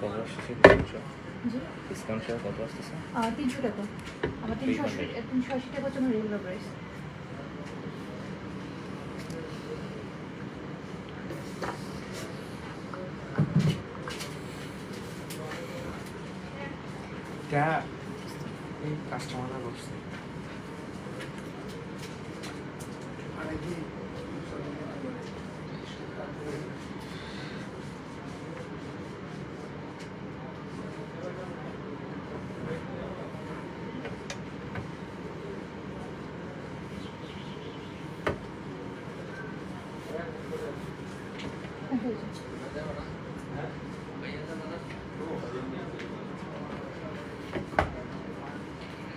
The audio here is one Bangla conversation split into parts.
কত আসতেছে? ডিসকাউন্ট কত আসতেছে? তিনশো টাকা। আমার তিনশো আশি তিনশো আশি। টাকা আমার রেগুলার প্রাইস এটা এই কাস্টমাররা করছে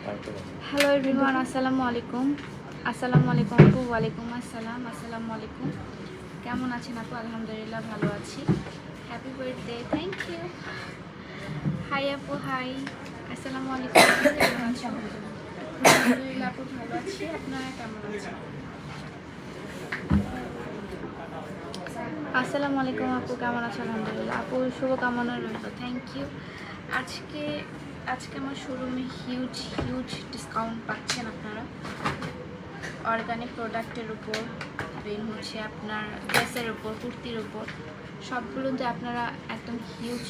তারপরে হ্যালো এভরিওয়ান আসসালামু আলাইকুম আসসালামু আলাইকুম আপু ওয়ালাইকুম আসসালাম আসসালামু আলাইকুম কেমন আছেন আপু? আলহামদুলিল্লাহ ভালো আছি। Happy birthday thank you hi আপু হাই আসসালামু আলাইকুম কেমন আলহামদুলিল্লাহ আপু, ভালো আছি। আপনারা কেমন আছেন? আসসালামু আলাইকুম আপু। কেমন আছেন? আলহামদুলিল্লাহ। আপু, শুভকামনা রইল। থ্যাংক ইউ আজকে আজকে আমার শোরুমে হিউজ হিউজ ডিসকাউন্ট পাচ্ছেন আপনারা। অর্গানিক প্রোডাক্টের উপর দেন হচ্ছে আপনার ড্রেসের উপর, কুর্তির উপর সবগুলোতে আপনারা একদম হিউজ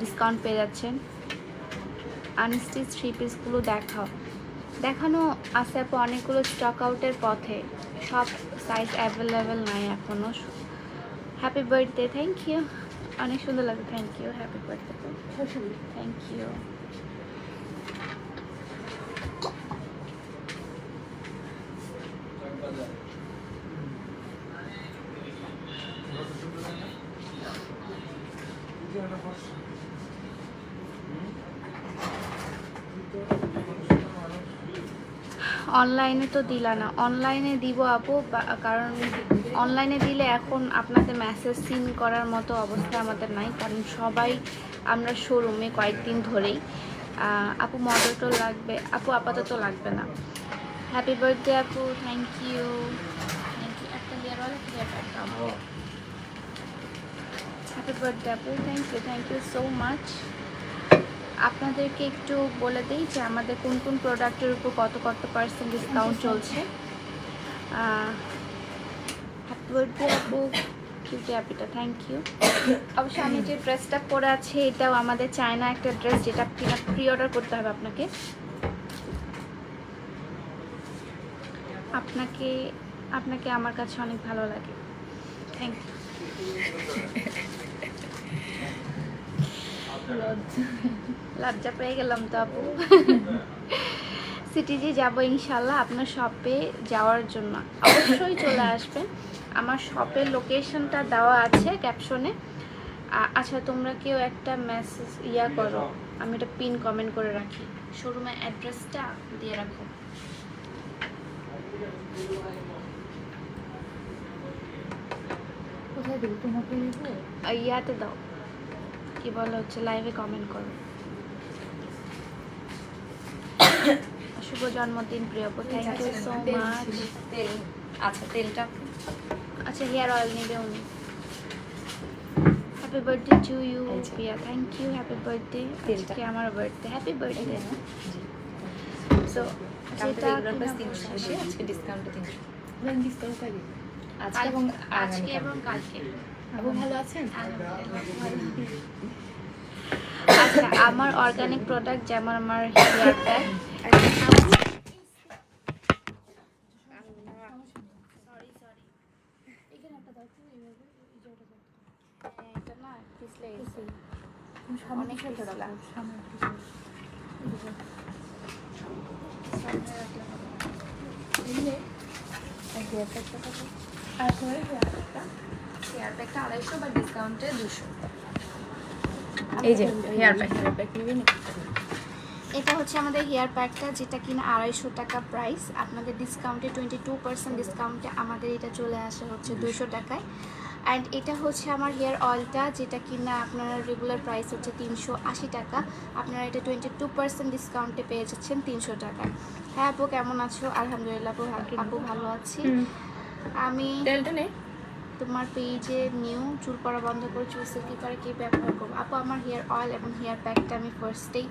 ডিসকাউন্ট পেয়ে যাচ্ছেন। আনস্টিচ থ্রি পিসগুলো দেখাও। দেখানো আছে আপু অনেকগুলো স্টক আউটের পথে। সব সাইজ অ্যাভেলেবেল নাই এখনও হ্যাপি বার্থডে থ্যাংক ইউ অনেক সুন্দর লাগে thank you happy birthday thank you অনলাইনে তো দিলা না অনলাইনে দিব আপু কারণ অনলাইনে দিলে এখন আপনাদের মেসেজ সিন করার মতো অবস্থা আমাদের নাই কারণ সবাই আমরা শোরুমে কয়েকদিন ধরেই। আপু মডেলটো লাগবে আপু আপাতত লাগবে না। হ্যাপি বার্থডে আপু থ্যাংক ইউ থ্যাংক ইউ একটা হ্যাপি বার্থডে আপু thank you thank you so much আপনাদেরকে একটু বলে দিই যে আমাদের কোন কোন প্রোডাক্টের উপর কত কত পার্সেন্ট ডিসকাউন্ট চলছে। বার্থডে আপু হ্যাপিটা থ্যাংক ইউ অবশ্য আমি যে ড্রেসটা পরে আছি, এটাও আমাদের চায়না একটা ড্রেস যেটা প্রি অর্ডার করতে হবে আপনাকে। আপনাকে আপনাকে আমার কাছে অনেক ভালো লাগে। থ্যাংক ইউ লজ্জা পেয়ে গেলাম তো আপু। সিটিজি যাব ইনশাল্লাহ আপনার শপে যাওয়ার জন্য। অবশ্যই চলে আসবেন। আমার শপের লোকেশনটা দেওয়া আছে ক্যাপশনে আচ্ছা তোমরা কেউ একটা মেসেজ ইয়া করো। আমি এটা পিন কমেন্ট করে রাখি। শোরুমের অ্যাড্রেসটা দিয়ে রাখো। ইয়াতে দাও। কি বলো হচ্ছে লাইভে কমেন্ট করো। শুভ জন্মদিন প্রিয় থ্যাংক ইউ সো মাচ তেল। আচ্ছা তেলটা আচ্ছা হেয়ার অয়েল নেবে উনি। হ্যাপি বার্থডে টু ইউ আচ্ছা। Priya thank you happy birthday আজকে আমার বার্থডে হ্যাপি বার্থডে সো আশি আজকে ডিসকাউন্টে তিনশো। ডিসকাউন্ট থাকবে আজকে এবং আজকে এবং কালকে। আপু ভালো আছেন? আচ্ছা আমার অর্গানিক প্রোডাক্ট যেমন আমার হেয়ার প্যাক সরি সরি এখানে একটা দাও তো এইভাবে এই যে ওটা দাও এটা না পিছলে গেছে তুমি সামনে অনেক পিছনে পিছলা। রাখো, সামনে পিছনে। এই যে দাও। সামনে রাখলে হবে না। এই যে, আর হেয়ার প্যাকটা? হেয়ার আড়াইশো বা ডিসকাউন্টে দুশো এই যে হেয়ার প্যাক হেয়ার প্যাক নিবি না এটা হচ্ছে আমাদের হেয়ার প্যাকটা যেটা কিনা আড়াইশো টাকা প্রাইস আপনাদের ডিসকাউন্টে টোয়েন্টি টু পার্সেন্ট ডিসকাউন্টে আমাদের এটা চলে আসে হচ্ছে দুশো টাকায়। অ্যান্ড এটা হচ্ছে আমার হেয়ার অয়েলটা যেটা কিনা আপনার রেগুলার প্রাইস হচ্ছে তিনশো আশি টাকা। আপনারা এটা টোয়েন্টি টু পার্সেন্ট ডিসকাউন্টে পেয়ে যাচ্ছেন তিনশো টাকায় হ্যাঁ আপু কেমন আছো? আলহামদুলিল্লাহ আপু আপু ভালো আছি। আমি তোমার পেজে নিউ চুল পড়া বন্ধ করে চুল সিল্কি করে কি ব্যবহার করব? আপু আমার হেয়ার অয়েল এবং হেয়ার প্যাকটা আমি ফার্স্টেই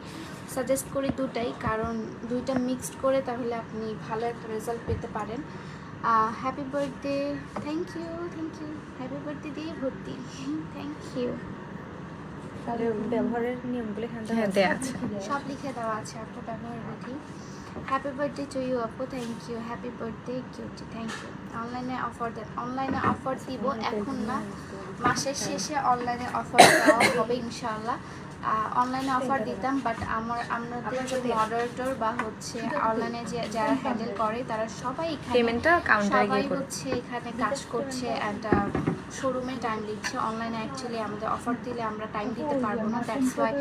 সাজেস্ট করি দুটাই। কারণ দুইটা মিক্সড করে তাহলে আপনি ভালো একটা রেজাল্ট পেতে পারেন। Happy birthday thank you thank you happy birthday দিয়ে ভর্তি। থ্যাংক ইউ তাহলে ব্যবহারের নিয়মগুলো হ্যাঁ আছে। সব লিখে দেওয়া আছে আপু ব্যবহার বিধি। হ্যাপি বার্থডে টু ইউ আপু thank you happy birthday cutie thank you অনলাইনে অফার দেন অনলাইনে অফার দিব এখন না মাসের শেষে অনলাইনে অফার দেওয়া হবে ইনশাআল্লাহ। অনলাইনে অফার দিতাম বাট আমার আমাদের যে মডারেটর বা হচ্ছে অনলাইনে যে যারা হ্যান্ডেল করে তারা সবাই এখানে পেমেন্টটা কাউন্টারে গিয়ে হচ্ছে এখানে কাজ করছে অ্যান্ড শোরুমে টাইম দিচ্ছে। অনলাইনে অ্যাকচুয়ালি আমাদের অফার দিলে আমরা টাইম দিতে পারব না। দ্যাটস ওয়াই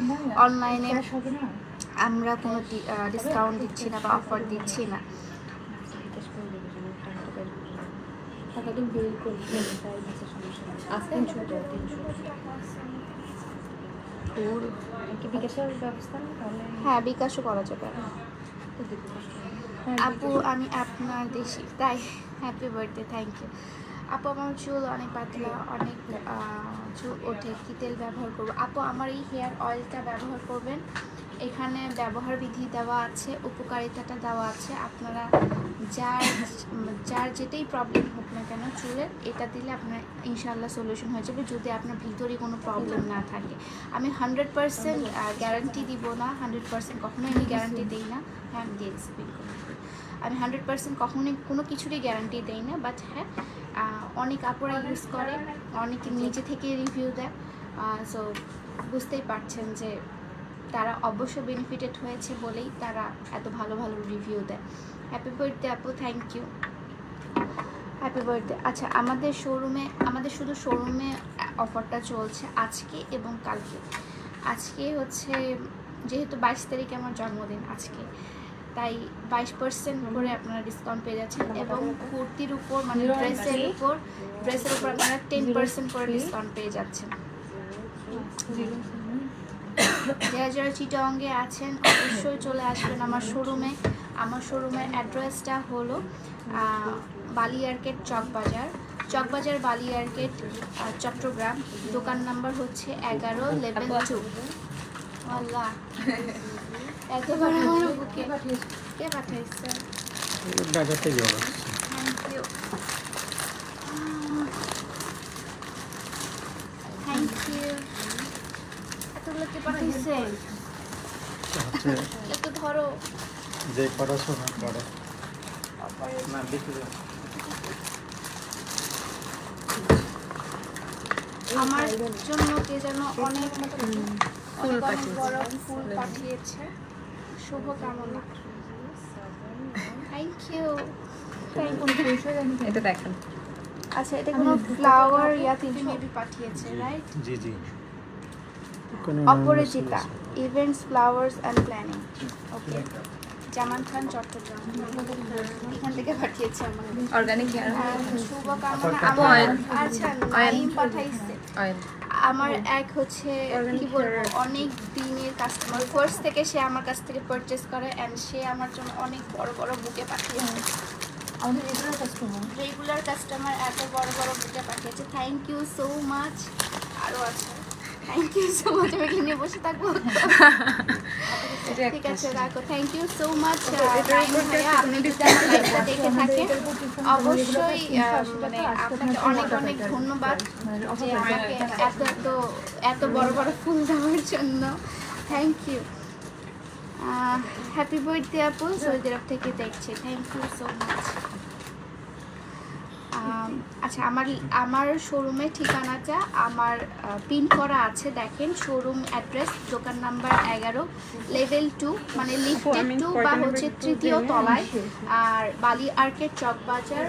অনলাইনে আমরা কোনো ডিসকাউন্ট দিচ্ছি না বা অফার দিচ্ছি না। টাকাটা বিল করতে তাই সমস্যা আছে কি বিকাশের ব্যবস্থা? তাহলে হ্যাঁ বিকাশও করা যাবে। হ্যাঁ, আপু আমি আপনার দেশি তাই হ্যাপি বার্থডে থ্যাংক ইউ আপু আমার চুল অনেক পাতলা অনেক চুল ওঠে কী তেল ব্যবহার করব? আপু আমার এই হেয়ার অয়েলটা ব্যবহার করবেন। এখানে ব্যবহার বিধি দেওয়া আছে উপকারিতাটা দেওয়া আছে। আপনারা যার যার যেটাই প্রবলেম হোক না কেন? চুলের এটা দিলে আপনার ইনশাল্লাহ সলিউশন হয়ে যাবে যদি আপনার ভিতরে কোনো প্রবলেম না থাকে। আমি হান্ড্রেড পার্সেন্ট গ্যারান্টি দিব না। হান্ড্রেড পার্সেন্ট কখনোই আমি গ্যারান্টি দিই না। হ্যাঁ আমি দিয়ে এক্সপ্লেন করি আমি হান্ড্রেড পার্সেন্ট কখনোই কোনো কিছুরই গ্যারান্টি দেই না। বাট হ্যাঁ অনেক আপুরা ইউজ করে অনেকে নিজে থেকে রিভিউ দেয়। সো বুঝতেই পারছেন যে তারা অবশ্য বেনিফিটেড হয়েছে বলেই তারা এত ভালো ভালো রিভিউ দেয়। হ্যাপি বার্থডে আপু থ্যাংক ইউ হ্যাপি বার্থডে আচ্ছা আমাদের শোরুমে আমাদের শুধু শোরুমে অফারটা চলছে আজকে এবং কালকে। আজকে হচ্ছে, যেহেতু বাইশ তারিখে আমার জন্মদিন আজকে, তাই বাইশ পার্সেন্ট করে আপনারা ডিসকাউন্ট পেয়ে যাচ্ছেন এবং কুর্তির উপর মানে ড্রেসের উপর ড্রেসের উপর আপনারা টেন পার্সেন্ট করে ডিসকাউন্ট পেয়ে যাচ্ছেন। যারা যারা চিটাঙ্গে আছেন, অবশ্যই চলে আসবেন আমার শোরুমে আমার শোরুমের অ্যাড্রেসটা হলো বালিয়ারকেট চকবাজার। চকবাজার বালিয়ারকেট চট্টগ্রাম। দোকান নাম্বার হচ্ছে এগারো লেভেল টু আল্লাহ। এত বড় বড় কে পাঠাইছে ঢাকা থেকে থ্যাংক ইউ থ্যাংক ইউ এতগুলো কে পাঠাইছে একটু ধরো। যে পড়াশোনা করে না দেখি আমার জন্য কে যেন অনেক ফুল অনেক অনেক পাঠিয়েছে। বড় ফুল পাঠিয়েছে। শুভ কামনা থ্যাংক ইউ এটা দেখেন। আচ্ছা এটা কোনো ফ্লাওয়ার ইয়া তিনশো মেবি পাঠিয়েছে right ji ji. Aparajita events flowers and planning okay Zaman Khan Chittagong. এখান থেকে পাঠিয়েছে আমার অর্গানিক শুভকামনা। আমার oil. আচ্ছা নাইম পাঠাইছে। আমার এক হচ্ছে কি বলব অনেক দিনের কাস্টমার ফার্স্ট থেকে সে আমার কাছ থেকে পারচেস করে অ্যান্ড সে আমার জন্য অনেক বড় বড় বুকে পাঠিয়েছে। আমাদের রেগুলার কাস্টমার রেগুলার কাস্টমার এত বড় বড় বুকে পাঠিয়েছে। থ্যাংক ইউ সো মাচ আরও আছে। থ্যাংক ইউ সো মাচ আমি এখানে নিয়ে বসে থাকব। ঠিক আছে রাখো। থ্যাংক ইউ সো মাচ আপনি যদি আমার লাইভটা দেখে থাকেন অবশ্যই মানে আপনাকে অনেক অনেক ধন্যবাদ যে আমাকে এত এত এত বড় বড় ফুল দেওয়ার জন্য। থ্যাংক ইউ হ্যাপি বার্থডে আপু। সৌদি আরব থেকে দেখছি। থ্যাংক ইউ সো মাচ আচ্ছা আমার আমার শোরুমের ঠিকানাটা আমার পিন করা আছে দেখেন শোরুম অ্যাড্রেস দোকান নাম্বার এগারো লেভেল টু মানে লিফটেড টু বা হচ্ছে তৃতীয় তলায়। আর বালি আর্কেট চক বাজার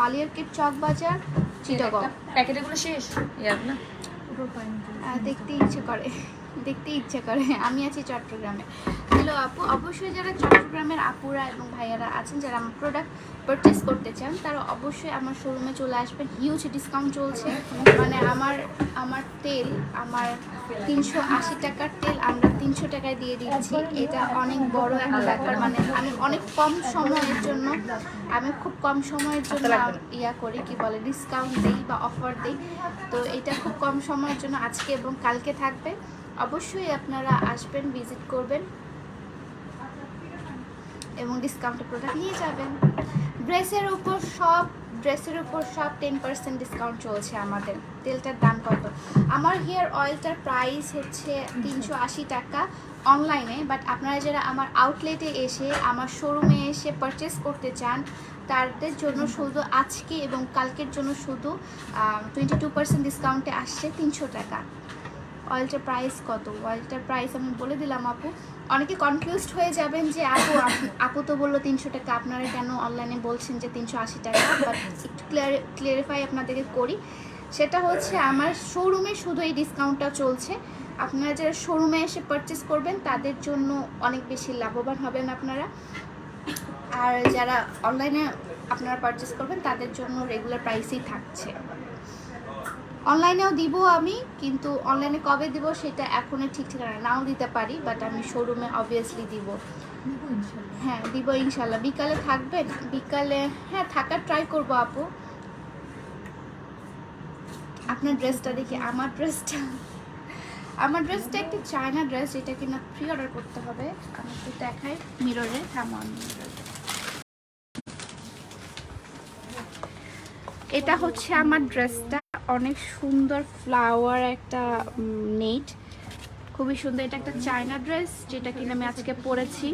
বালি আর্কেট চক বাজার চিটাগং প্যাকেটগুলো শেষ? না। দেখতে ইচ্ছে করে। দেখতে ইচ্ছে করে। আমি আছি চট্টগ্রামে। হ্যালো আপু অবশ্যই যারা চট্টগ্রামের আপুরা এবং ভাইয়ারা আছেন যারা আমার প্রোডাক্ট পারচেস করতে চান তারা অবশ্যই আমার শোরুমে চলে আসবেন। হিউজ ডিসকাউন্ট চলছে। মানে আমার আমার তেল আমার তিনশো আশি টাকার তেল আমরা তিনশো টাকায় দিয়ে দিচ্ছি। এটা অনেক বড় একটা ব্যাপার। মানে আমি অনেক কম সময়ের জন্য আমি খুব কম সময়ের জন্য ইয়া করি কি বলে ডিসকাউন্ট দিই বা অফার দিই। তো এটা খুব কম সময়ের জন্য আজকে এবং কালকে থাকবে। অবশ্যই আপনারা আসবেন ভিজিট করবেন এবং ডিসকাউন্টের প্রোডাক্ট নিয়ে যাবেন। ড্রেসের উপর সব ড্রেসের উপর সব টেন পার্সেন্ট ডিসকাউন্ট চলছে আমাদের। তেলটার দাম কত? আমার হেয়ার অয়েলটার প্রাইস হচ্ছে তিনশো আশি টাকা অনলাইনে বাট আপনারা যারা আমার আউটলেটে এসে, আমার শোরুমে এসে পারচেস করতে চান, তাদের জন্য শুধু আজকে এবং কালকের জন্য শুধু টোয়েন্টি টু পার্সেন্ট ডিসকাউন্টে আসছে তিনশো টাকা। অয়েলটার প্রাইস কত? অয়েলটার প্রাইস আমি বলে দিলাম আপু। অনেকে কনফিউজড হয়ে যাবেন যে, আপু, আপ- তো বলল তিনশো টাকা। আপনারা কেন অনলাইনে বলছেন যে তিনশো আশি টাকা? বাট একটু ক্লিয়ার ক্লিয়ারিফাই আপনাদেরকে করি। সেটা হচ্ছে আমার শোরুমে শুধু এই ডিসকাউন্টটা চলছে। আপনারা যারা শোরুমে এসে পারচেস করবেন, তাদের জন্য অনেক বেশি লাভবান হবেন আপনারা। আর যারা অনলাইনে আপনারা পারচেস করবেন, তাদের জন্য রেগুলার প্রাইসই থাকছে। অনলাইনেও দিব আমি কিন্তু অনলাইনে কবে দিব সেটা এখনই ঠিক ঠিকানা নাও দিতে পারি বাট আমি শোরুমে অবভিয়াসলি দিব। হ্যাঁ দিব ইনশাল্লাহ। বিকালে থাকবেন? বিকালে হ্যাঁ থাকার ট্রাই করব আপু। আপনার ড্রেসটা দেখি আমার ড্রেসটা আমার ড্রেসটা একটি চায়না ড্রেস যেটা কিনা প্রি অর্ডার করতে হবে। আমি একটু দেখাই মিররে থামো আমি mirror এটা হচ্ছে আমার ড্রেসটা অনেক সুন্দর ফ্লাওয়ার একটা নেট। খুবই সুন্দর। এটা একটা চায়না ড্রেস যেটা কিনা আমি আজকে পরেছি।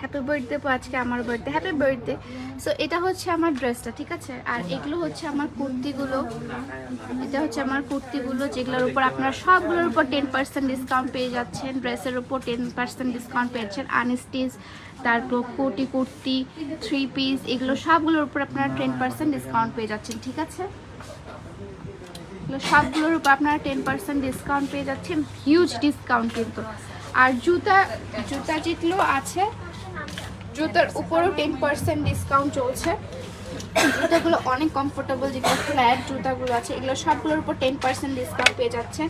হ্যাপি বার্থডে আজকে আমার বার্থডে হ্যাপি বার্থডে সো এটা হচ্ছে আমার ড্রেসটা ঠিক আছে? আর এগুলো হচ্ছে আমার কুর্তিগুলো। এটা হচ্ছে আমার কুর্তিগুলো যেগুলোর উপর আপনারা সবগুলোর উপর টেন পার্সেন্ট ডিসকাউন্ট পেয়ে যাচ্ছেন। ড্রেসের উপর টেন পার্সেন্ট ডিসকাউন্ট পেয়েছেন আনস্টিচ তারপর কোটি কুর্তি থ্রি পিস এগুলো সবগুলোর উপর আপনারা টেন পার্সেন্ট ডিসকাউন্ট পেয়ে যাচ্ছেন, ঠিক আছে? সবগুলোর উপর আপনারা টেন পার্সেন্ট ডিসকাউন্ট পেয়ে যাচ্ছেন। হিউজ ডিসকাউন্ট কিন্তু। আর জুতা জুতা যেগুলো আছে জুতার উপরও টেন পার্সেন্ট ডিসকাউন্ট চলছে। জুতাগুলো অনেক কমফোর্টেবল যেগুলো ফ্ল্যাট জুতাগুলো আছে, এগুলো সবগুলোর উপর টেন পার্সেন্ট ডিসকাউন্ট পেয়ে যাচ্ছে।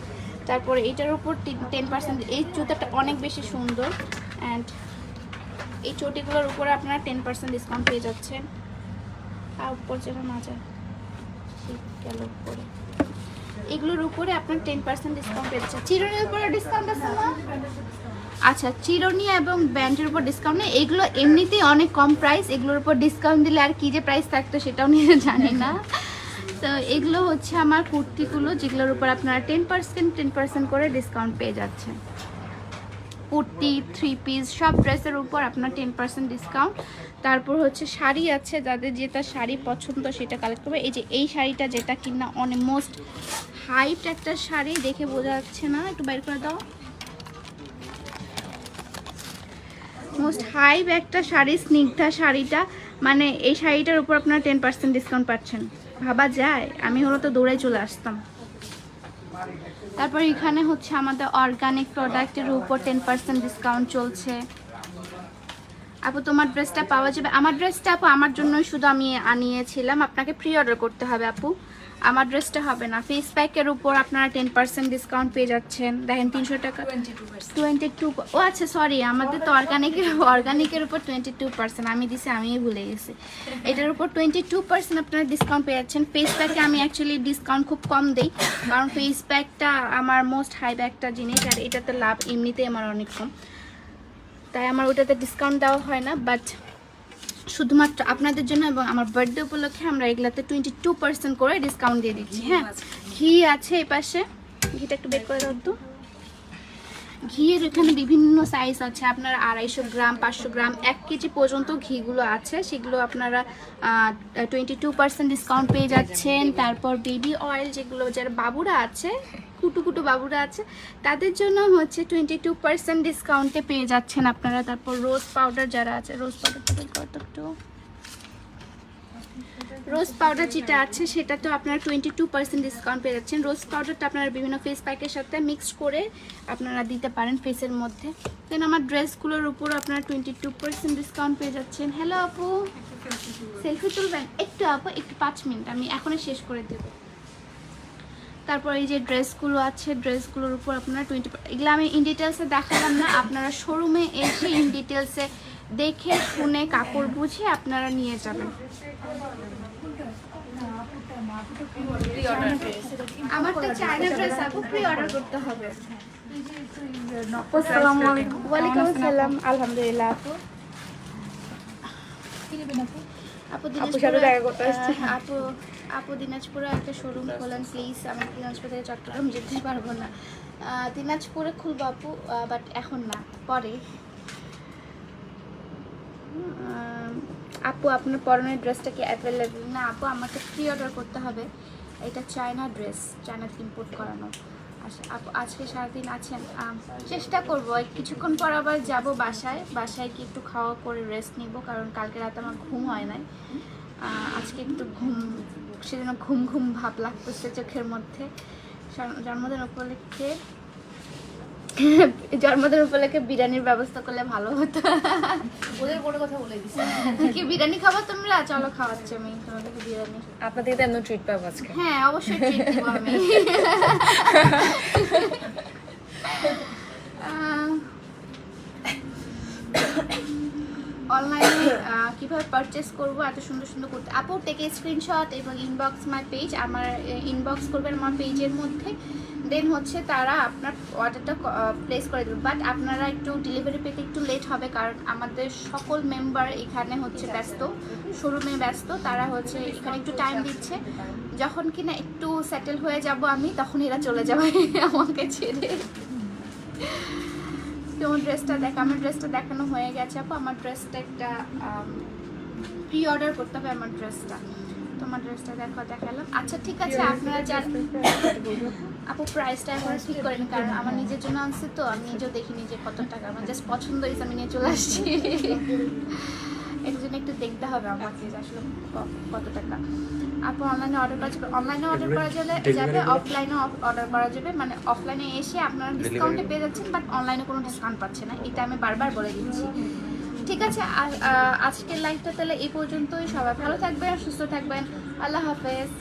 তারপরে এটার উপর টেন পার্সেন্ট এই জুতাটা অনেক বেশি সুন্দর। অ্যান্ড এই চটিগুলোর উপরে আপনারা টেন পার্সেন্ট ডিসকাউন্ট পেয়ে যাচ্ছেন। আর উপর যেন না যায় উপরে। এগুলোর উপরে আপনার টেন পার্সেন্ট ডিসকাউন্ট পেয়ে যাচ্ছে চিরুনির উপরে ডিসকাউন্ট আছে না? আচ্ছা চিরুনি এবং ব্যান্ডের উপর ডিসকাউন্ট নেই। এগুলো এমনিতেই অনেক কম প্রাইস এগুলোর উপর ডিসকাউন্ট দিলে আর কি যে প্রাইস থাকতো সেটাও নিয়ে জানি না। তো এগুলো হচ্ছে আমার কুর্তিগুলো, যেগুলোর উপর আপনারা টেন পার্সেন্ট টেন পার্সেন্ট করে ডিসকাউন্ট পেয়ে যাচ্ছেন। কুর্তি থ্রি পিস সব ড্রেসের উপর আপনার টেন পার্সেন্ট ডিসকাউন্ট তারপর হচ্ছে শাড়ি আছে, যাদের যেটা শাড়ি পছন্দ সেটা কালেক্ট করবে। এই যে এই শাড়িটা যেটা কিনা অনেক মোস্ট হাইট একটা শাড়ি, দেখে বোঝা যাচ্ছে না। একটু বাইর করে দাও। মোস্ট হাইপ একটা শাড়ি, স্নিগ্ধা শাড়িটা মানে এই শাড়িটার উপর আপনারা টেন পার্সেন্ট ডিসকাউন্ট পাচ্ছেন। ভাবা যায়, আমি হলো তো দৌড়াই চলে আসতাম। তারপর এখানে হচ্ছে আমাদের অর্গানিক প্রোডাক্টের উপর টেন পার্সেন্ট ডিসকাউন্ট চলছে। আপু, তোমার ড্রেসটা পাওয়া যাবে। আমার ড্রেসটা আপু, আমার জন্যই শুধু আমি আনিয়েছিলাম। আপনাকে প্রি অর্ডার করতে হবে আপু। আমার ড্রেসটা হবে না। ফেস প্যাকের উপর আপনারা টেন পার্সেন্ট ডিসকাউন্ট পেয়ে যাচ্ছেন। দেখেন, তিনশো টাকা। টোয়েন্টি টু ও আচ্ছা সরি আমাদের তো অর্গানিকের অর্গানিকের উপর টোয়েন্টি টু পার্সেন্ট আমি দিছি আমি ভুলে গেছি। এটার উপর টোয়েন্টি টু পার্সেন্ট আপনারা ডিসকাউন্ট পেয়ে যাচ্ছেন। ফেস প্যাকে আমি অ্যাকচুয়ালি ডিসকাউন্ট খুব কম দিই। কারণ ফেস প্যাকটা আমার মোস্ট হাই ব্যাকটা জিনিস। আর এটাতে লাভ এমনিতেই আমার অনেক কম। তাই আমার ওটাতে ডিসকাউন্ট দেওয়া হয় না বাট শুধুমাত্র আপনাদের জন্য এবং আমার বার্থডে উপলক্ষে আমরা এগুলাতে টোয়েন্টি টু পার্সেন্ট করে ডিসকাউন্ট দিয়ে দিচ্ছি হ্যাঁ? ঘি আছে এই পাশে, ঘিটা একটু বের করে দাও তো। ঘিয়ের এখানে বিভিন্ন সাইজ আছে, আপনার আড়াইশো গ্রাম, পাঁচশো গ্রাম, এক কেজি পর্যন্ত ঘিগুলো আছে, সেগুলো আপনারা টোয়েন্টি টু পার্সেন্ট ডিসকাউন্ট পেয়ে যাচ্ছেন। তারপর বেবি অয়েল যেগুলো, যারা বাবুরা আছে কুটু কুটু বাবুরা আছে, তাদের জন্য হচ্ছে টোয়েন্টি টু পার্সেন্ট ডিসকাউন্টে পেয়ে যাচ্ছেন আপনারা। তারপর রোজ পাউডার যারা আছে রোজ পাউডারটা বের করো তো একটু। রোজ পাউডার যেটা আছে, সেটা তো আপনারা টোয়েন্টি টু পার্সেন্ট ডিসকাউন্ট পেয়ে যাচ্ছেন। রোজ পাউডারটা আপনারা বিভিন্ন ফেস প্যাকের সাথে মিক্সড করে আপনারা দিতে পারেন ফেসের মধ্যে। দেন আমার ড্রেসগুলোর উপর আপনারা টোয়েন্টি টু পার্সেন্ট ডিসকাউন্ট পেয়ে যাচ্ছেন। হ্যালো আপু। সেলফি তুলবেন? একটু আপু, একটু পাঁচ মিনিট, আমি এখনই শেষ করে দেবো। তারপর এই যে ড্রেসগুলো আছে ড্রেসগুলোর উপর আপনারা টোয়েন্টি এগুলো আমি ইন ডিটেলসে দেখালাম না আপনারা শোরুমে এসে ইন ডিটেলসে দেখে শুনে কাপড় বুঝে আপনারা নিয়ে যাবেন। আমার চায়না ড্রেস আপু প্রি অর্ডার করতে হবে। আসসালামু আলাইকুম। ওয়ালাইকুম আসসালাম আলহামদুলিল্লাহ আপু। আপু আপুর সাথে দেখা করতে আসছি। আপু আপু দিনাজপুরে একটা শোরুম খোলেন প্লিজ আমি দিনাজপুর থেকে চট্টগ্রাম যেতে পারব না। দিনাজপুরে খুলবো আপু বাট এখন না, পরে। আপু, আপনার পরনের ড্রেসটা কি অ্যাভেলেবেল না, আপু, আমাকে প্রি অর্ডার করতে হবে। এটা চায়না ড্রেস চায়না ইম্পোর্ট করানো আচ্ছা আপু, আজকে সারাদিন আছেন। চেষ্টা করব কিছুক্ষণ পর আবার যাব বাসায়। বাসায় কি একটু খাওয়া করে রেস্ট নিব, কারণ কালকে রাতে আমার ঘুম হয় নাই। আজকে একটু ঘুম সেজন্য ঘুম ঘুম ভাব লাগতেছে চোখের মধ্যে। জন্মদিন উপলক্ষে জন্মদিন উপলক্ষে বিরিয়ানির ব্যবস্থা করলে ভালো হতো। ওদের কোনো কথা বলে দিছি। কি বিরিয়ানি খাব তোমরা? চলো খাওয়াচ্ছি আমি তোমাদেরকে বিরিয়ানি। আপনাদের তো এমন ট্রিট পাবো আজকে? হ্যাঁ অবশ্যই treat দেবো আমি। অনলাইনে কীভাবে পারচেস করব এত সুন্দর সুন্দর করতে আপু টেকে স্ক্রিনশট এবং ইনবক্স মাই পেজ আমার ইনবক্স করবেন আমার পেজের মধ্যে। দেন হচ্ছে তারা আপনার অর্ডারটা প্লেস করে দেবে। বাট আপনারা একটু ডেলিভারি পেতে একটু লেট হবে কারণ আমাদের সকল মেম্বার এখানে হচ্ছে ব্যস্ত। শোরুমে ব্যস্ত তারা হচ্ছে এখানে একটু টাইম দিচ্ছে। যখন কিনা একটু সেটেল হয়ে যাব আমি তখন এরা চলে যাবে আমাকে ছেড়ে। তোমার ড্রেসটা দেখ আমার ড্রেসটা দেখানো হয়ে গেছে আপু। আমার ড্রেসটা একটা প্রি অর্ডার করতে হবে আমার ড্রেসটা তোমার ড্রেসটা দেখো দেখালাম। আচ্ছা ঠিক আছে আপনারা যান আপু প্রাইসটা এখন ঠিক করেন কারণ আমার নিজের জন্য আনছি তো আমি নিজেও দেখিনি যে কত টাকা। আমার জাস্ট পছন্দ হয়েছে আমি নিয়ে চলে আসছি। এটার জন্য একটু দেখতে হবে আমাকে আসলে কত টাকা। আপু অনলাইনে অর্ডার করা যাবে। অনলাইনে অর্ডার করা যাবে যাবে অফলাইনে অর্ডার করা যাবে। মানে অফলাইনে এসে আপনারা ডিসকাউন্টে পেয়ে যাচ্ছেন বাট অনলাইনে কোনো ডিসকাউন্ট পাচ্ছে না। এটা আমি বারবার বলে দিচ্ছি। ঠিক আছে আজকের লাইফটা তাহলে এই পর্যন্তই। সবাই ভালো থাকবেন সুস্থ থাকবেন। আল্লাহ হাফেজ।